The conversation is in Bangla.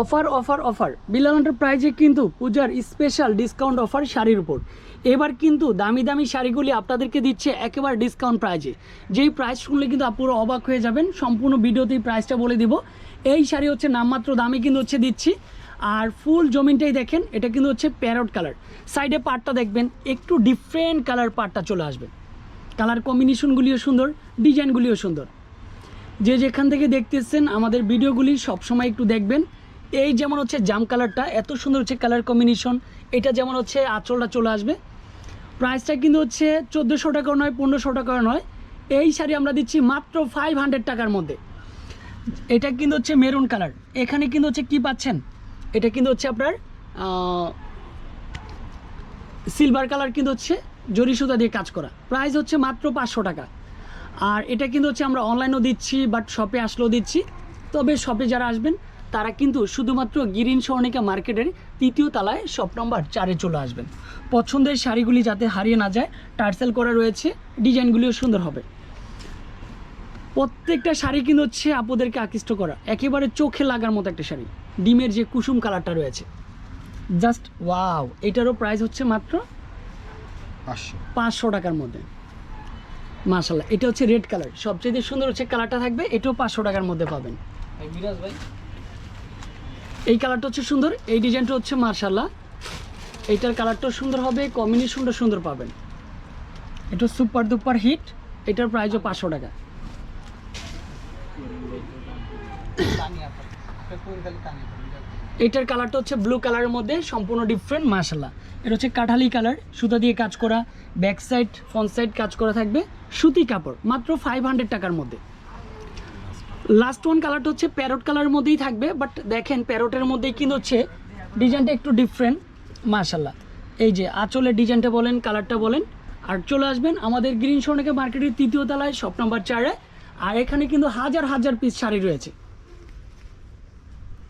Offer offer offer. বিলাল এন্টারপ্রাইজে কিন্তু পূজার স্পেশাল ডিসকাউন্ট অফার শাড়ির উপর। এবার কিন্তু দামি দামি শাড়িগুলি আপনাদেরকে দিচ্ছে একেবারে ডিসকাউন্ট প্রাইজে যেই প্রাইস শুনলে কিন্তু আপুরো অবাক হয়ে যাবেন, সম্পূর্ণ ভিডিওতেই প্রাইসটা বলে দিব। এই শাড়ি হচ্ছে নামমাত্র দামে কিন্তু হচ্ছে দিচ্ছি। আর ফুল জমিনটাই দেখেন, এটা কিন্তু হচ্ছে প্যারট কালার সাইডে পাটটা দেখবেন, একটু ডিফারেন্ট কালার পাটটা চলে আসবে। কালার কম্বিনেশনগুলিও সুন্দর ডিজাইনগুলিও সুন্দর। যে যেখান থেকে দেখতেছেন আমাদের ভিডিওগুলি সবসময় একটু দেখবেন। এই যেমন হচ্ছে জাম কালারটা, এত সুন্দর হচ্ছে কালার কম্বিনেশন। এটা যেমন হচ্ছে আঁচলটা চলে আসবে। প্রাইসটা কিন্তু হচ্ছে চোদ্দোশো টাকা নয়, পনেরোশো টাকা নয়। এই শাড়ি আমরা দিচ্ছি মাত্র ফাইভ হান্ড্রেড টাকার মধ্যে। এটা কিন্তু হচ্ছে মেরুন কালার এখানে কিন্তু হচ্ছে কি পাচ্ছেন? এটা কিন্তু হচ্ছে আপনার সিলভার কালার কিন্তু হচ্ছে জরি সুতা দিয়ে কাজ করা। প্রাইস হচ্ছে মাত্র পাঁচশো টাকা। আর এটা কিন্তু হচ্ছে আমরা অনলাইনও দিচ্ছি বাট শপে আসলেও দিচ্ছি। তবে শপে যারা আসবেন তারা কিন্তু শুধুমাত্র গিরিন স্বর্ণিকা মার্কেটের তৃতীয় তলায় শপ নম্বর চারে চলে আসবেন। পছন্দের শাড়িগুলি যাতে হারিয়ে না যায় টার্সেল করা রয়েছে ডিজাইনগুলিও সুন্দর হবে। প্রত্যেকটা শাড়ি কিন্তু হচ্ছে আপুদেরকে আকৃষ্ট করা একেবারে চোখে লাগার মতো একটা শাড়ি ডিমের যে কুসুম কালারটা রয়েছে। জাস্ট ওয়াও এটারও প্রাইস হচ্ছে মাত্র পাঁচশো। পাঁচশো টাকার মধ্যে। মাশাল্লাহ এটা হচ্ছে রেড কালার সবচেয়ে সুন্দর হচ্ছে কালারটা থাকবে এটাও পাঁচশো টাকার মধ্যে পাবেন। মিরাজ ভাই এই কালারটা হচ্ছে সুন্দর, এই ডিজাইনটা হচ্ছে মার্শাল্লাহ এইটার কালারটাও সুন্দর হবে কম্বিনেশনটা সুন্দর পাবেন। এটা সুপার দুপার হিট এটার প্রাইসও পাঁচশো টাকা। এটার কালারটা হচ্ছে ব্লু কালারের মধ্যে, সম্পূর্ণ ডিফারেন্ট মাশাল্লাহ এটা হচ্ছে কাঠালি কালার সুতা দিয়ে কাজ করা ব্যাক সাইড ফ্রন্ট সাইড কাজ করা থাকবে, সুতি কাপড়, মাত্র ফাইভ হান্ড্রেড টাকার মধ্যে। লাস্ট ওয়ান কালারটা হচ্ছে প্যারট কালারের মধ্যেই থাকবে বাট দেখেন প্যারটের মধ্যেই কিন্তু হচ্ছে ডিজাইনটা একটু ডিফারেন্ট মাশাল্লাহ এই যে আঁচলের ডিজাইনটা বলেন কালারটা বলেন, আর চলে আসবেন আমাদের গ্রিন সোনাকে মার্কেটের তৃতীয় তলায় শপ নাম্বার চারে, আর এখানে কিন্তু হাজার হাজার পিস শাড়ি রয়েছে।